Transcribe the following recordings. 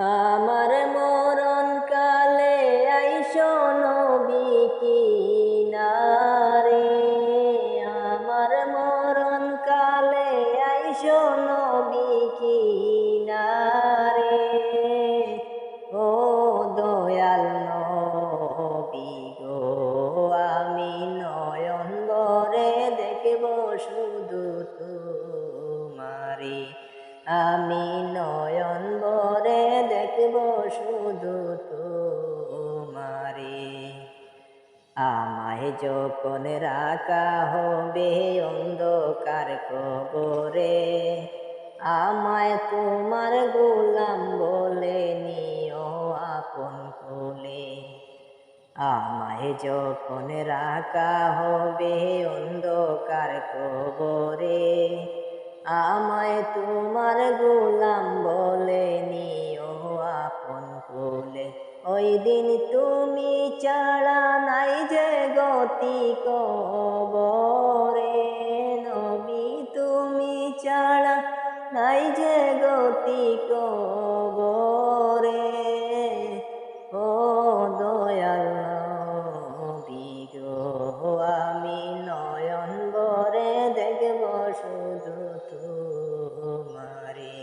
আমার মরণ কালে আইসো নবী কিনারে। আমার মরণ কালে আইসো নবী কিনারে। ও দয়াল নবী গো, আমি নয়ন বরে দেখব শুধু তোমারি আমি নয়ন আমায় যখন রাখা হবে অন্ধকার কবরে, আমায় তোমার গোলাম বলে নিও আপন কোলে। আমায় যখন রাখা হবে অন্ধকার কবরে, আমায় তোমার গোলাম বলে নিও আপন কোলে। ওই দিন তুমি যে গতি কবরে নবী তুমি ছাড়া নাই যে গতি কবরে। ও দয়াল গো, আমি নয়ন বরে দেখব শুধু তোমারে।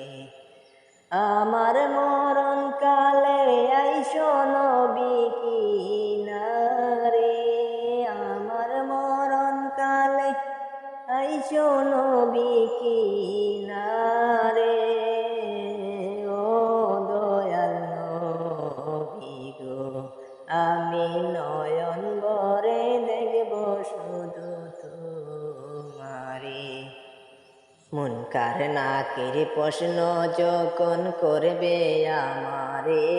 আমার মরণ কালে আইসো নবী কিনারে আইসো নবী কিনারে, ও দয়াল নবী গো, আমি নয়ন বরে দেখব শুধু তোমারে। মন কার নাকের প্রশ্ন যখন করবে আমারে,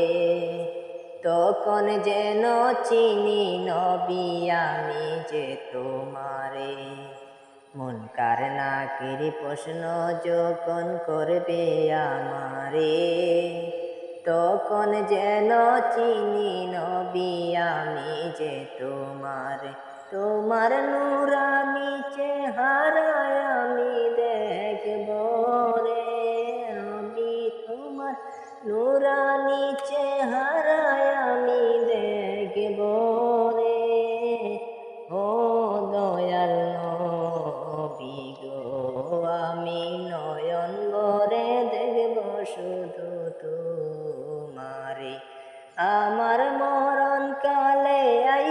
তখন যেন চিনি নবী আমি যে তোমারে। মন কার কিরি প্রশ্ন যখন করবে আমারে? তখন যেন চিনি নবী আমি যে তোমার তোমার নুরানি চেহারায়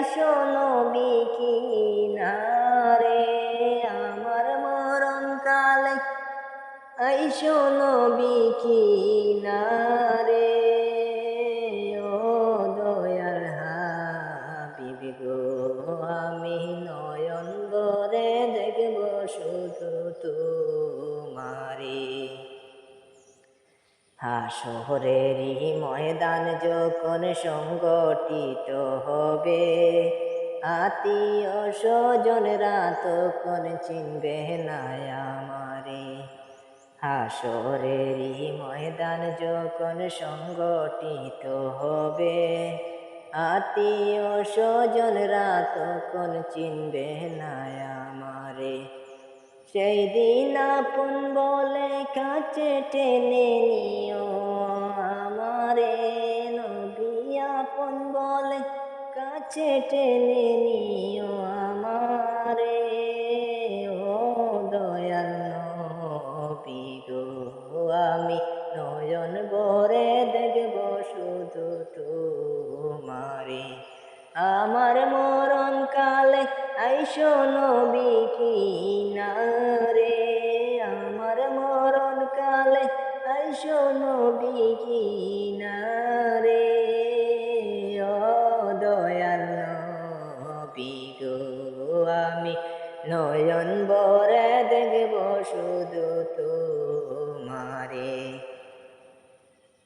আইসো নবী কিনারে আমার মরণ কালে আইসো নবী কিনারে ও দয়াল হাবিবি গো, আমি নয়ন বরে দেখব শুধু তোমারে হাসরেরই ময়দান যখন সংগঠিত হবে, আত্মীয় স্বজনরা তখন চিনবে, না আমারে। হাসরেরই ময়দান যখন সংগঠিত হবে, আত্মীয় স্বজনরা তখন চিনবে, না আমারে। সেই দিন আপন বলে কাছে টেনে নিও আমারে, নবী আপন বলে কাছে টেনে নিও আমারে। ও দয়াল নবী গো, আমি নয়ন বরে দেখব মরণ কালে আইসো নবী কিনারে। আমার মরণ কালে আইসো নবী কিনারে। ও দয়াল নবী আমি নয়ন বরে দেখব শুধু তো